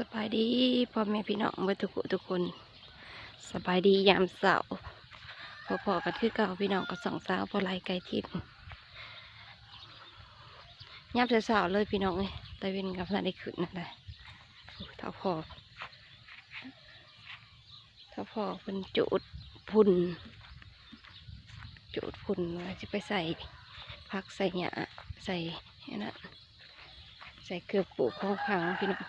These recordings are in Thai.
สบายดีพ่อแม่พี่น้องเบทุกทุกคน สบายดียามเสาร์พอพอๆกันคือเก่าพี่น้องกับสองสาวพอไล่ไก่ทิพย์ยามเสาร์เลยพี่น้องเอ้ยตะเวนกับนาได้ขึ้นนั่นแหละโอ้ยเท่าพอเท่าพอเป็นจุดพุ่นจุดพุ่นว่าจะไปใส่พักใส่หยาใส่นนั้นใส่เกลือปูกของขังพี่น้อง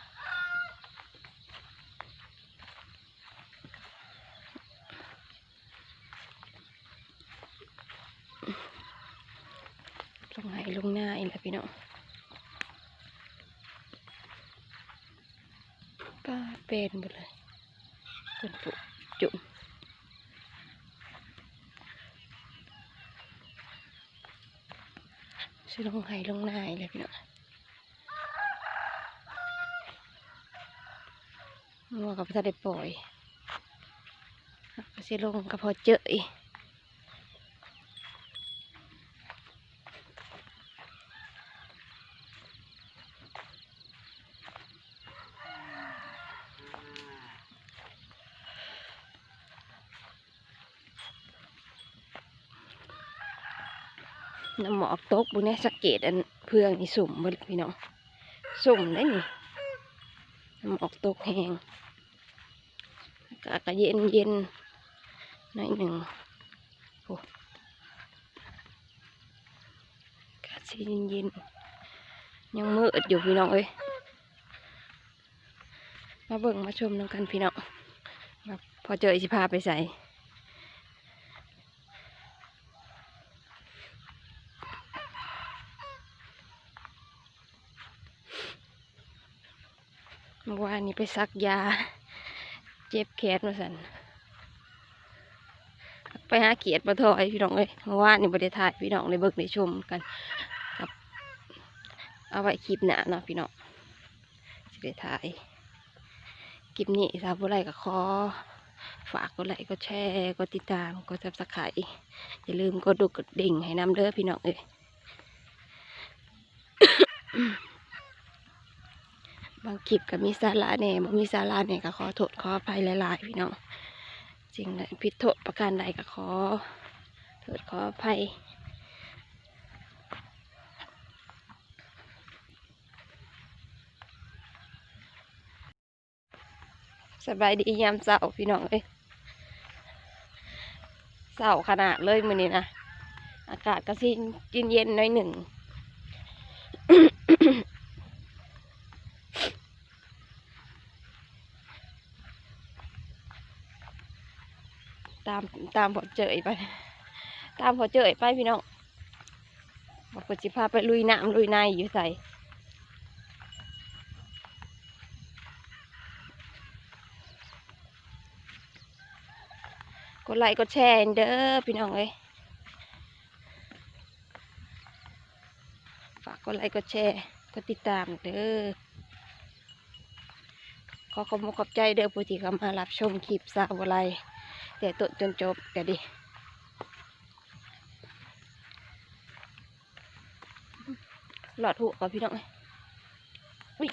ลงไหลงหน้าอีกแล้วพี่น้องป้า เป็นหมดเลยเป็นปุจุ่มชื่อลงไหลงนายเลยพี่น้องงัวกับพระได้ปล่อยก็สิลงกับพอเจออีก น้ำหมอกตกบุเนี่สังเกตอันเพื่องนี่สุ่มบิดพี่น้องสุ่มได้นี่น้ำหมอกตกแห้งอากาศก็เย็นเย็นหน่อยหนึ่งโอ้อากาศเย็นเย็นยังมืดอยู่พี่น้องเอ้ยมาเบิ่งมาชมน้ำกันพี่น้องว่าพอเจอสิพาไปใส่ เมื่อวานนี้ไปซักยา เจ็บแขนมาสันไปหาเขียดมาถอยพี่น้องเอ้ยเมื่อวานนี้บริถ่ายพี่น้องในเบิกในชมกันกับ เอาไว้คลิปหน้าเนาะพี่น้องสิไปถ่ายคลิปนี้สาวบุไรก็ขอฝากกดไลค์กดแชร์กดติดตามกดซับสไครต์อย่าลืมกดดูกดดิ่งให้น้ำเด้อพี่น้องเอ้ย บางคลิปก็มีสาระแหน่ยบ่มีสาระแหน่ยก็ขอโทษขออภัยหลายๆพี่น้องจริงเลยผิดโทษประการใดก็ขอโทษขออภัยสบายดียามเสาร์พี่น้องเอ้ยเสาร์ขนาดเลยมือนี้นะอากาศก็สิเย็นๆหน่อยหนึ่ง ตามพอเจอไป ตามพอเจอไปพี่น้องบอกว่าสิพาไปลุยน้ำลุยในอยู่ใส่กดไลค์กดแชร์เด้อพี่น้องเอ้ยฝากกดไลค์กดแชร์กดติดตามเด้อขอขอบคุณขอบใจเด้อผู้ที่เข้ามารับชมคลิปสาวไล แต่ต้นจนจบก็ดีหลอดหัวกับพี่น้องเอ้ยอุ๊ย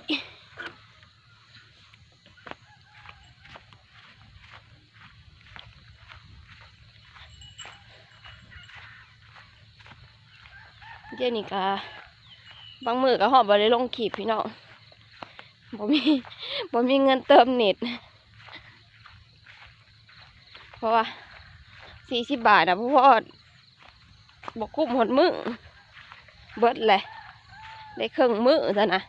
เดี๋ยวนี้ก็บางมือก็หอบบริลงขีบพี่น้องบ่มีบ่มีเงินเติมเน็ต เพราะว่าสี่สิบบาทนะเพราะว่าบอกคุ้มหดมือเบิดเลยได้เครึ่องมือซะนะ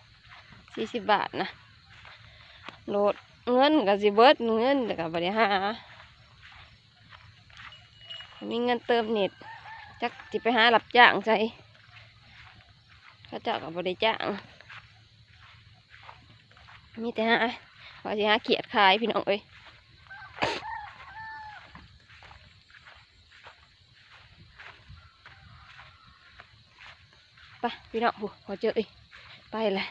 สี่สิบบาทนะโหลดเงินกับสิเบิดเงินกับบริหามีเงินเติมเน็ตจักจิไปหารับจ้างใจเขาเจ้ากับบริจ้าง มีแต่หาว่าสิหาเขียดขายพี่น้องเอ้ย ไปพี่น้องโหพอเจออีกไปเลย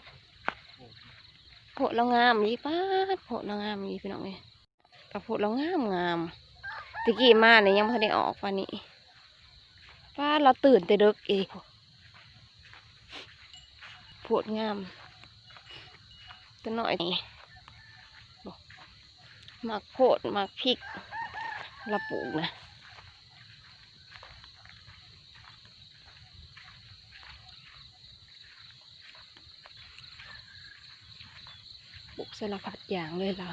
โพดเรางามอีป้าดโพดเรางามอีพี่น้องเอ้ยกับโพดเรางามงามตะกี้มาเนี่ยยังไม่ได้ออกวันนี้ป้าเราตื่นแต่ด็กเองโพดงามตัวหน่อยนี่มักโพดมักพริกละปลูกนะ ลูกสารพัดอย่างเลยเรา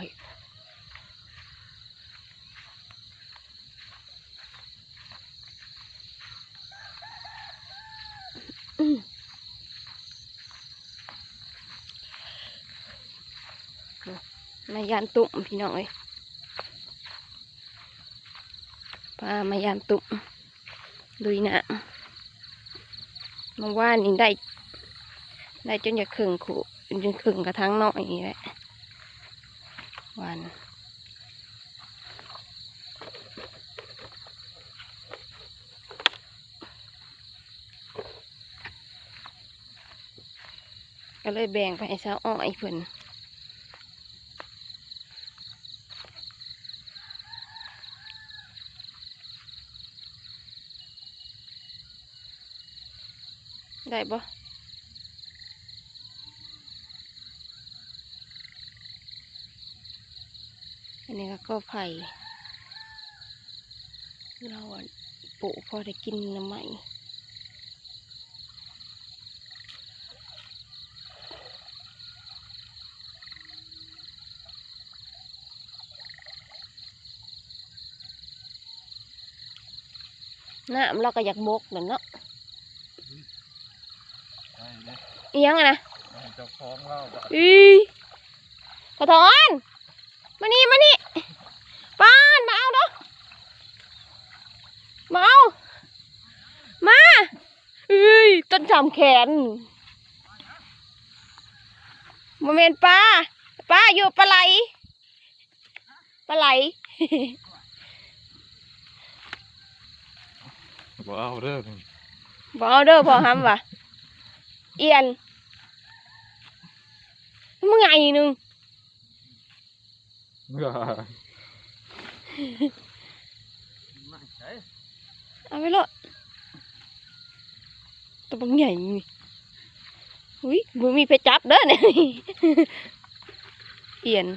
มายานตุ่มพี่น้องเอ้ยปลามายานตุ่มดุยหนะมาว่านี่ได้ ได้จนจะครึ่งขู่จนครึ่งกระทั่งหน้อยนี่แหละ วานก็เลยแบ่งไปให้สาวอ้อยเพิ่นได้ป อันนี้ก็ไผ่เราอะปลูกพอได้กินน้ำไหมน้ำเราก็อยากบกนั่นเนาะใช่เลยอิหยังอะนะเจ้าของเราก็อีขอถอน มานี่มานี่ป้านมาเอาเด้อมาเอามาเอ้ยต้นจำแขนโมเมนปลาปลาอยู่ปลาไหลปลาไหลบ่เอาเด้อนี่บเอาเด้อพอห้ำวะเอียนมึงไงหนึ่ง เมื่อเอาไปเลยตัวบังใหญ่นี่อุ้ยมึงมีเพชรจับเด้อเนี่ยเอียน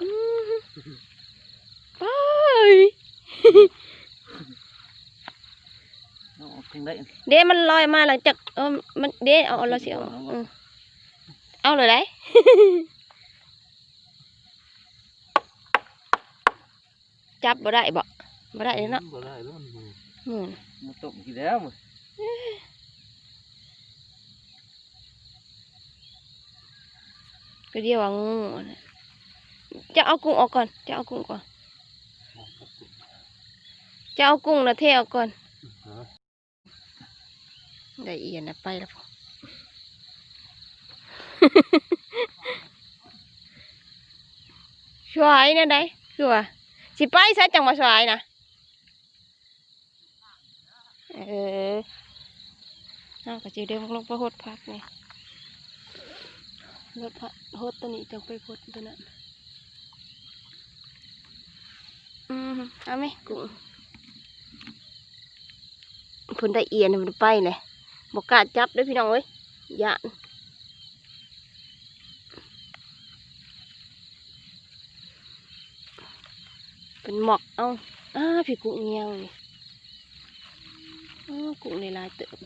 อืมไปถึงได้เด้มันลอยมาหลังจากเออมันเด้เอาเอาเราเสียเอาเลยได้จับบ่ได้บ่บ่ได้เลยเนาะบ่ได้แล้วมันมืออืมมาตกกี่แล้วมึงก็เดียวว่างูอะนะจะเอากุ้งออกก่อน จะเอากุ้งก่อน จะเอากุ้งนะเทเอาก่อนได้เอียนนะไปแล้วพอ สวายนะได้คือว่าสิไปซะจังมาสวยนะเออน่าก็จะเดินลงไปหดพักนี่รถหดตัวนี้จังไปพดตัวนั้นอืมเอาไหมกุ้งพุ่นได้เอียนมันไปเลยบอกกาจับด้วยพี่น้องเอ้ยยานเป็น หมอกเอาอ้าพี่กุ้งเงียวนี่กุ้งในลายเติม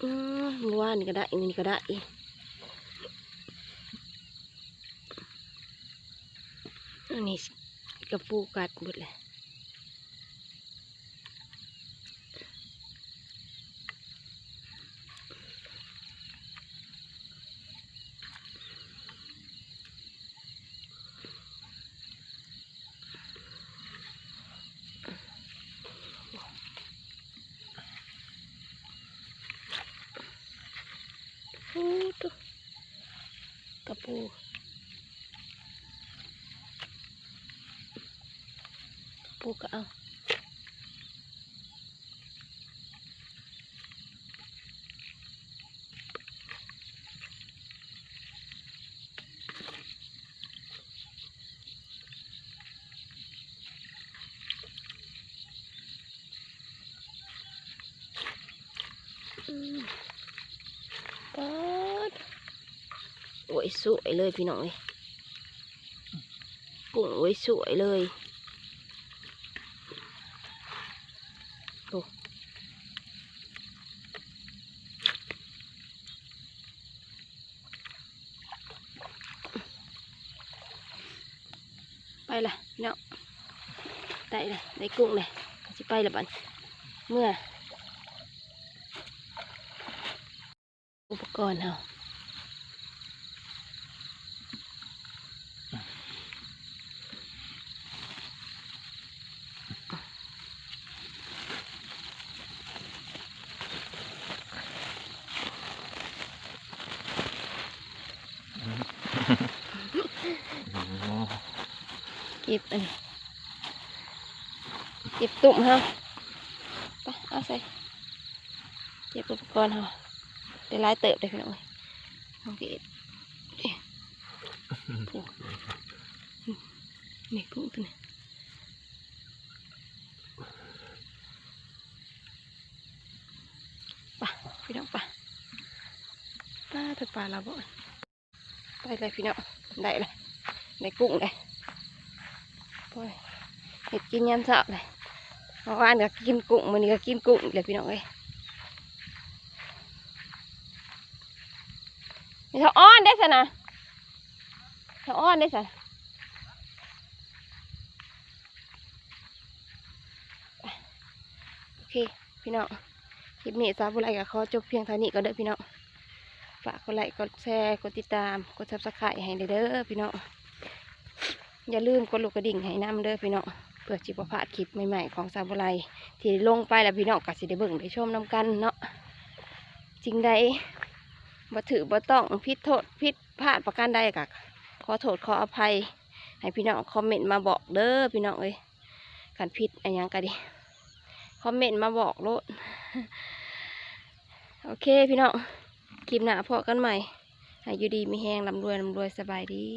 อืมเมื่อวานนี่ก็ได้อันนี้ก็ได้อันนี้กระปูกัดหมดเลย ปูก็เอาป๊ดโอ้ยสวยเลยพี่น้องเลยกุ้งโอ้ยสวยเลย เนาะได้เลยได้กุ้งเลยจะไปละบันเมื่ออุปกรณ์เอา เก็บอันเก็บตุ่มเฮาไปเอาใส่เก็บอุปกรณ์เฮาได้หลายเติบได้พี่น้องเอ้ยน้อเกดนี่โอ้นี่กุ้งตัวนี้ไปพี่น้องไปป้าถัดปลาเราบ่นไปเลยพี่น้องได้เลยได้กุ้งเลย เห็ดกินยำเช้าเลยเมื่อวานก็กินกุ้งมื้อนี้ก็กินกุ้งอีกเลยพี่น้องเอยนี่เธออ้อนได้สินะเธออ้อนได้สินะโอเคพี่น้องคลิปนี้สาวบุไรกับขอจบเพียงเท่านี้ก็เด้พี่น้องฝากกดไลค์กดแชร์กดติดตามกดซับสไครต์ให้เด้อพี่น้อง อย่าลืมกดลูกกระดิ่งให้น้ำเด้อพี่น้องเพื่อจิบพาดคลิปใหม่ๆของสาบุไรที่ลงไปแล้วพี่น้องก็สิได้เบิ่งได้ชมน้ำกันเนาะจริงใดบ่ถือบ่ต้องพิดโทษพิดพลาดประการใดกะขอโทษขออภัย ให้พี่น้องคอมเมนต์มาบอกเด้อพี่น้องเอ้ยการผิดอะไรยังก็ดีคอมเมนต์มาบอกโลดโอเคพี่น้องคลิปหน้าพอกันใหม่ให้อยู่ดีมีแหงลำรวยลำรวยสบายดี